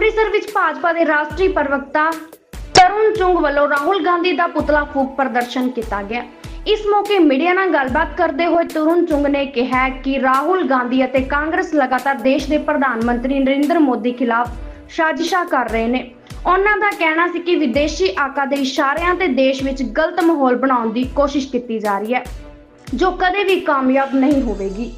ਵਿੱਚ ਭਾਜਪਾ ਦੇ ਰਾਸ਼ਟਰੀ ਪ੍ਰਵਕਤਾ ਤਰੁਣ ਚੁੰਗ ਵੱਲੋਂ ਰਾਹੁਲ ਗਾਂਧੀ ਦਾ ਪੁਤਲਾ ਫੂਕ ਪ੍ਰਦਰਸ਼ਨ ਕੀਤਾ ਗਿਆ। ਇਸ ਮੌਕੇ ਮੀਡੀਆ ਨਾਲ ਗੱਲਬਾਤ ਕਰਦੇ ਹੋਏ ਤਰੁਣ ਚੁੰਗ ਨੇ ਕਿਹਾ ਕਿ ਰਾਹੁਲ ਗਾਂਧੀ ਅਤੇ ਕਾਂਗਰਸ ਲਗਾਤਾਰ ਦੇਸ਼ ਦੇ ਪ੍ਰਧਾਨ ਮੰਤਰੀ ਨਰਿੰਦਰ ਮੋਦੀ ਖਿਲਾਫ ਸਾਜ਼ਿਸ਼ਾਂ ਕਰ ਰਹੇ ਨੇ। ਉਹਨਾਂ ਦਾ ਕਹਿਣਾ ਸੀ ਕਿ ਵਿਦੇਸ਼ੀ ਆਕਾ ਦੇ ਇਸ਼ਾਰਿਆਂ ਤੇ ਦੇਸ਼ ਵਿੱਚ ਗਲਤ ਮਾਹੌਲ ਬਣਾਉਣ ਦੀ ਕੋਸ਼ਿਸ਼ ਕੀਤੀ ਜਾ ਰਹੀ ਹੈ, ਜੋ ਕਦੇ ਵੀ ਕਾਮਯਾਬ ਨਹੀਂ ਹੋਵੇਗੀ।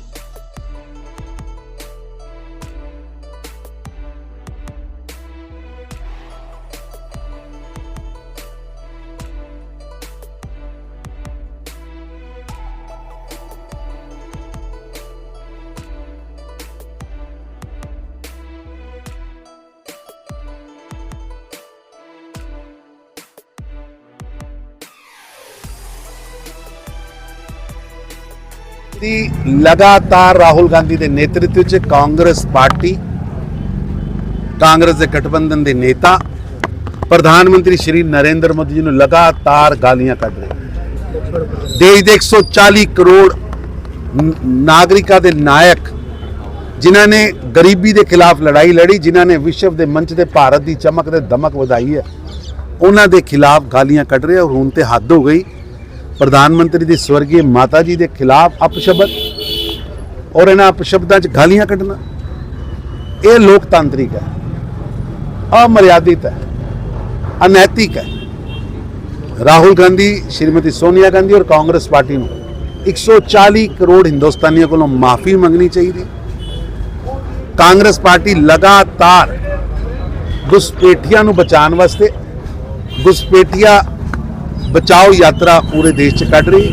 ਦੀ ਲਗਾਤਾਰ ਰਾਹੁਲ ਗਾਂਧੀ ਦੇ ਨੇਤਰਤਵ 'ਚ ਕਾਂਗਰਸ ਪਾਰਟੀ, ਕਾਂਗਰਸ ਦੇ ਗਠਬੰਧਨ ਦੇ ਨੇਤਾ, ਪ੍ਰਧਾਨ ਮੰਤਰੀ ਸ਼੍ਰੀ ਨਰਿੰਦਰ ਮੋਦੀ ਜੀ ਨੂੰ ਲਗਾਤਾਰ ਗਾਲੀਆਂ ਕੱਢ ਰਹੇ ਦੇਸ਼ ਦੇ 140 ਕਰੋੜ ਨਾਗਰਿਕਾਂ ਦੇ ਨਾਇਕ, ਜਿਨ੍ਹਾਂ ਨੇ ਗਰੀਬੀ ਦੇ ਖਿਲਾਫ ਲੜਾਈ ਲੜੀ, ਜਿਨ੍ਹਾਂ ਨੇ ਵਿਸ਼ਵ ਦੇ ਮੰਚ ਤੇ ਭਾਰਤ ਦੀ ਚਮਕ ਤੇ ਦਮਕ ਵਧਾਈ ਹੈ, ਉਹਨਾਂ ਦੇ ਖਿਲਾਫ ਗਾਲੀਆਂ ਕੱਢ ਰਹੇ ਔਰ ਹੁਣ ਤੇ ਹੱਦ ਹੋ ਗਈ। ਪ੍ਰਧਾਨ ਮੰਤਰੀ ਦੀ ਸਵਰਗੀ ਮਾਤਾ ਜੀ ਦੇ ਖਿਲਾਫ ਅਪਸ਼ਬਦ ਔਰ ਇਹਨਾਂ ਅਪਸ਼ਬਦਾਂ 'ਚ ਗਾਲੀਆਂ ਕੱਢਣਾ। ਇਹ ਲੋਕਤਾਂਤਰਿਕ ਹੈ। ਅਮਰਿਆਦਿਤ ਹੈ। ਅਨੈਤਿਕ ਹੈ। ਰਾਹੁਲ ਗਾਂਧੀ, ਸ਼੍ਰੀਮਤੀ ਸੋਨੀਆ ਗਾਂਧੀ ਔਰ ਕਾਂਗਰਸ ਪਾਰਟੀ ਨੂੰ 140 ਕਰੋੜ ਹਿੰਦੁਸਤਾਨੀਆਂ ਕੋਲੋਂ ਮਾਫੀ ਮੰਗਣੀ ਚਾਹੀਦੀ। ਕਾਂਗਰਸ ਪਾਰਟੀ ਲਗਾਤਾਰ ਘੁਸਪੈਠੀਆਂ ਨੂੰ ਬਚਾਉਣ ਵਾਸਤੇ ਘੁਸਪੈਠੀਆ ਬਚਾਓ ਯਾਤਰਾ ਪੂਰੇ ਦੇਸ਼ 'ਚ ਕੱਢ ਰਹੀ।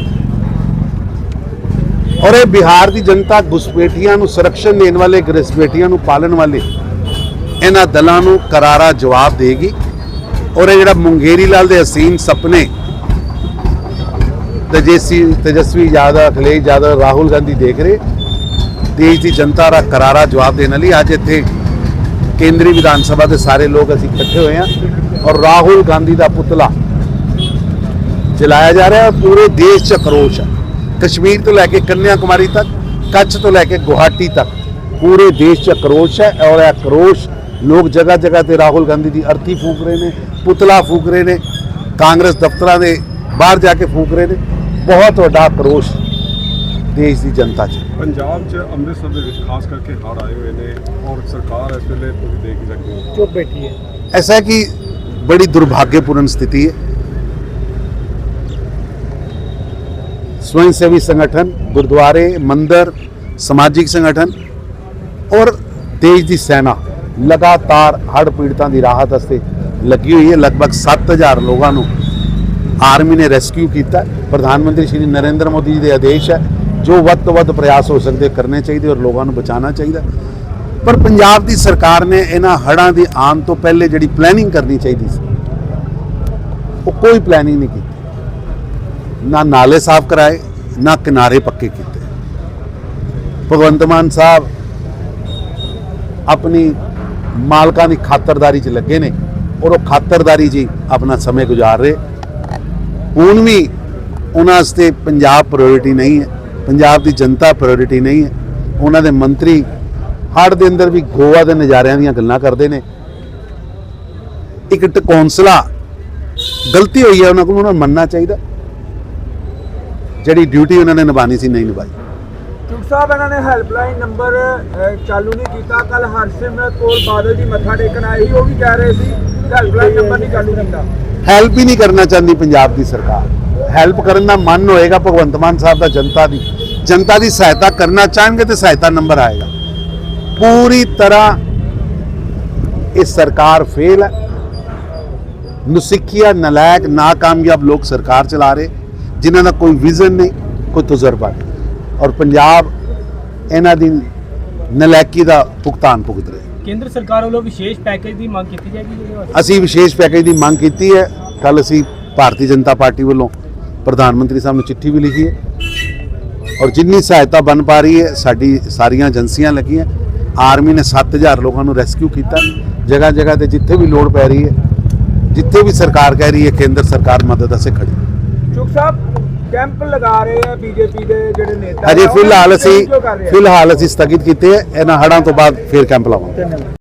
ਔਰ ਇਹ ਬਿਹਾਰ ਦੀ ਜਨਤਾ ਘੁਸਪੈਠੀਆਂ ਨੂੰ ਸੰਰਕਸ਼ਣ ਦੇਣ ਵਾਲੇ, ਘੁਸਪੈਠੀਆਂ ਨੂੰ ਪਾਲਣ ਵਾਲੇ ਇਹਨਾਂ ਦਲਾਂ ਨੂੰ ਕਰਾਰਾ ਜਵਾਬ ਦੇਗੀ। ਔਰ ਇਹ ਜਿਹੜਾ ਮੁੰਗੇਰੀ ਲਾਲ ਦੇ ਹਸੀਨ ਸੁਪਨੇ, ਤੇਜਸੀ, ਤੇਜਸਵੀ ਯਾਦਵ, ਅਖਿਲੇਸ਼ ਯਾਦਵ, ਰਾਹੁਲ ਗਾਂਧੀ ਦੇਖ ਰਹੇ। ਦੇਸ਼ ਦੀ ਜਨਤਾ ਦਾ ਕਰਾਰਾ ਜਵਾਬ ਦੇਣ ਲਈ ਅੱਜ ਇੱਥੇ ਕੇਂਦਰੀ ਵਿਧਾਨ ਸਭਾ ਦੇ ਸਾਰੇ ਲੋਕ ਅਸੀਂ ਇਕੱਠੇ ਹੋਏ ਹਾਂ। ਔਰ ਰਾਹੁਲ ਗਾਂਧੀ ਦਾ ਪੁਤਲਾ ਚਲਾਇਆ ਜਾ ਰਿਹਾ ਪੂਰੇ ਦੇਸ਼ 'ਚ ਖਰੋਸ਼ ਹੈ ਕਸ਼ਮੀਰ ਤੋਂ ਲੈ ਕੇ ਕੰਨਿਆ ਕੁਮਾਰੀ ਤੱਕ ਕੱਚ ਤੋਂ ਲੈ ਕੇ ਗੁਹਾਟੀ ਤੱਕ ਪੂਰੇ ਦੇਸ਼ 'ਚ ਖਰੋਸ਼ ਹੈ ਔਰ ਇਹ ਖਰੋਸ਼ ਲੋਕ ਜਗ੍ਹਾ ਜਗ੍ਹਾ ਤੇ ਰਾਹੁਲ ਗਾਂਧੀ ਦੀ ਅਰਥੀ ਫੂਕ ਰਹੇ ਨੇ ਪੁਤਲਾ ਫੂਕ ਰਹੇ ਨੇ ਕਾਂਗਰਸ ਦਫ਼ਤਰਾਂ ਦੇ ਬਾਹਰ ਜਾ ਕੇ ਫੂਕ ਰਹੇ ਨੇ। ਬਹੁਤ ਵੱਡਾ ਖਰੋਸ਼ ਦੇਸ਼ ਦੀ ਜਨਤਾ 'ਚ। ਪੰਜਾਬ 'ਚ ਅੰਮ੍ਰਿਤਸਰ ਦੇ ਵਿੱਚ ਖਾਸ ਕਰਕੇ ਹੜ ਆਏ ਹੋਏ ਨੇ ਔਰ ਸਰਕਾਰ ਇਸ ਵੇਲੇ ਤੁਸੀਂ ਦੇਖ ਸਕਦੇ ਹੋ। ਚੁੱਪ ਬੈਠੀ ਹੈ। ਐਸਾ ਕਿ ਬੜੀ ਦੁਰਭਾਗਯਪੂਰਨ ਸਥਿਤੀ ਹੈ। स्वयंसेवी संगठन गुरुद्वारे मंदिर समाजिक संगठन ਔਰ ਦੇਸ਼ ਦੀ ਸੈਨਾ ਲਗਾਤਾਰ ਹੜ੍ਹ ਪੀੜਤਾਂ ਦੀ ਰਾਹਤ ਵਾਸਤੇ ਲੱਗੀ ਹੋਈ ਹੈ ਲਗਭਗ 7000 ਲੋਕਾਂ ਨੂੰ ਆਰਮੀ ਨੇ ਰੈਸਕਿਊ ਕੀਤਾ ਹੈ। ਪ੍ਰਧਾਨ ਮੰਤਰੀ ਸ਼੍ਰੀ ਨਰਿੰਦਰ ਮੋਦੀ ਜੀ ਦੇ ਆਦੇਸ਼ ਹੈ ਜੋ ਵੱਧ ਤੋਂ ਵੱਧ ਪ੍ਰਯਾਸ ਹੋ ਸਕਦੇ ਕਰਨੇ ਚਾਹੀਦੇ ਔਰ ਲੋਕਾਂ ਨੂੰ ਬਚਾਉਣਾ ਚਾਹੀਦਾ ਪਰ ਪੰਜਾਬ ਦੀ ਸਰਕਾਰ ਨੇ ਇਹਨਾਂ ਹੜ੍ਹਾਂ ਦੀ ਆਉਣ ਤੋਂ ਪਹਿਲੇ ਜਿਹੜੀ ਪਲੈਨਿੰਗ ਕਰਨੀ ਚਾਹੀਦੀ ਸੀ ਉਹ ਕੋਈ ਪਲੈਨਿੰਗ ਨਹੀਂ ਕੀਤੀ ਨਾ ਨਾਲੇ ਸਾਫ਼ ਕਰਾਏ, ਨਾ ਕਿਨਾਰੇ ਪੱਕੇ ਕੀਤੇ। ਭਗਵੰਤ ਮਾਨ ਸਾਹਿਬ ਆਪਣੀ ਮਾਲਕਾਂ ਦੀ ਖਾਤਰਦਾਰੀ 'ਚ ਲੱਗੇ ਨੇ ਔਰ ਉਹ ਖਾਤਰਦਾਰੀ 'ਚ ਹੀ ਆਪਣਾ ਸਮੇਂ ਗੁਜ਼ਾਰ ਰਹੇ। ਹੁਣ ਵੀ ਉਹਨਾਂ ਵਾਸਤੇ ਪੰਜਾਬ ਪ੍ਰਾਇੋਰਟੀ ਨਹੀਂ ਹੈ, ਪੰਜਾਬ ਦੀ ਜਨਤਾ ਪ੍ਰਾਇੋਰਟੀ ਨਹੀਂ ਹੈ। ਉਹਨਾਂ ਦੇ ਮੰਤਰੀ ਹੜ੍ਹ ਦੇ ਅੰਦਰ ਵੀ ਗੋਆ ਦੇ ਨਜ਼ਾਰਿਆਂ ਦੀਆਂ ਗੱਲਾਂ ਕਰਦੇ ਨੇ। ਇੱਕ ਟ, ਕੌਂਸਲਾ ਗਲਤੀ ਹੋਈ ਹੈ, ਉਹਨਾਂ ਕੋਲ ਉਹਨਾਂ ਨੂੰ ਮੰਨਣਾ ਚਾਹੀਦਾ। ਜਿਹੜੀ ਡਿਊਟੀ ਉਹਨਾਂ ਨੇ ਨਿਭਾਣੀ ਸੀ ਨਹੀਂ ਨਿਭਾਈ। ਚੁੱਕ ਸਾਹਿਬ ਇਹਨਾਂ ਨੇ ਹੈਲਪਲਾਈਨ ਨੰਬਰ ਚਾਲੂ ਨਹੀਂ ਕੀਤਾ। ਕੱਲ ਹਰਸਿਮਰਤ ਕੌਰ ਬਾਦਲ ਜੀ ਮੱਥਾ ਟੇਕਣ ਆਏ ਸੀ ਉਹ ਵੀ ਕਹਿ ਰਹੇ ਸੀ ਹੈਲਪਲਾਈਨ ਨੰਬਰ ਨਹੀਂ ਚਾਲੂ ਕੀਤਾ। ਹੈਲਪ ਹੀ ਨਹੀਂ ਕਰਨਾ ਚਾਹੁੰਦੀ ਪੰਜਾਬ ਦੀ ਸਰਕਾਰ। ਹੈਲਪ ਕਰਨ ਦਾ ਮਨ ਹੋਏਗਾ ਭਗਵੰਤ ਮਾਨ ਸਾਹਿਬ ਦਾ ਜਨਤਾ ਦੀ। ਜਨਤਾ ਦੀ ਸਹਾਇਤਾ ਕਰਨਾ ਚਾਹਣਗੇ ਤੇ ਸਹਾਇਤਾ ਨੰਬਰ ਆਏਗਾ। ਪੂਰੀ ਤਰ੍ਹਾਂ ਇਹ ਸਰਕਾਰ ਫੇਲ ਹੈ। ਨੁਸਿੱਖਿਆ ਨਲਾਇਕ ਨਾਕਾਮਯਾਬ ਲੋਕ ਸਰਕਾਰ ਚਲਾ ਰਹੇ। ਜਿਨ੍ਹਾਂ ਦਾ ਕੋਈ ਵਿਜ਼ਨ ਨਹੀਂ ਕੋਈ ਤਜਰਬਾ ਨਹੀਂ। ਔਰ ਪੰਜਾਬ ਇਹਨਾਂ ਦੀ ਨਲਾਇਕੀ ਦਾ ਭੁਗਤਾਨ ਭੁਗਤ ਰਿਹਾ ਕੇਂਦਰ ਸਰਕਾਰ ਵੱਲੋਂ ਵਿਸ਼ੇਸ਼ ਪੈਕੇਜ ਦੀ ਮੰਗ ਕੀਤੀ ਜਾਏਗੀ ਜਿਹਦੇ ਵਾਸਤੇ? ਅਸੀਂ ਵਿਸ਼ੇਸ਼ ਪੈਕੇਜ ਦੀ ਮੰਗ ਕੀਤੀ ਹੈ। ਕੱਲ ਅਸੀਂ ਭਾਰਤੀ ਜਨਤਾ ਪਾਰਟੀ ਵੱਲੋਂ ਪ੍ਰਧਾਨ ਮੰਤਰੀ ਸਾਹਿਬ ਨੂੰ ਚਿੱਠੀ ਵੀ ਲਿਖੀ ਹੈ। ਔਰ ਜਿੰਨੀ ਸਹਾਇਤਾ ਬਣ ਪਾ ਰਹੀ ਹੈ ਸਾਡੀ ਸਾਰੀਆਂ ਏਜੰਸੀਆਂ ਲੱਗੀਆਂ। ਆਰਮੀ ਨੇ 7000 ਲੋਕਾਂ ਨੂੰ ਰੈਸਕਿਊ ਕੀਤਾ। ਜਗ੍ਹਾ ਜਗ੍ਹਾ ਤੇ ਜਿੱਥੇ ਵੀ ਲੋੜ ਪੈ ਰਹੀ ਹੈ ਜਿੱਥੇ ਵੀ ਸਰਕਾਰ ਕਹਿ ਰਹੀ ਹੈ ਕੇਂਦਰ ਸਰਕਾਰ ਮਦਦ ਵਾਸਤੇ ਖੜੀ ਚੁੱਕ ਸਾਹਿਬ ਕੈਂਪ ਲਗਾ ਰਹੇ ਆ ਬੀਜੇਪੀ ਦੇ ਜਿਹੜੇ ਨੇਤਾ ਉਹਨਾਂ ਫਿਲਹਾਲ ਅਸੀਂ? ਫਿਲਹਾਲ ਅਸੀਂ ਸਥਗਿਤ ਕੀਤੇ ਹੈ ਇਹਨਾਂ ਹੜ੍ਹਾਂ ਤੋਂ ਬਾਅਦ ਫੇਰ ਕੈਂਪ ਲਾਵਾਂਗੇ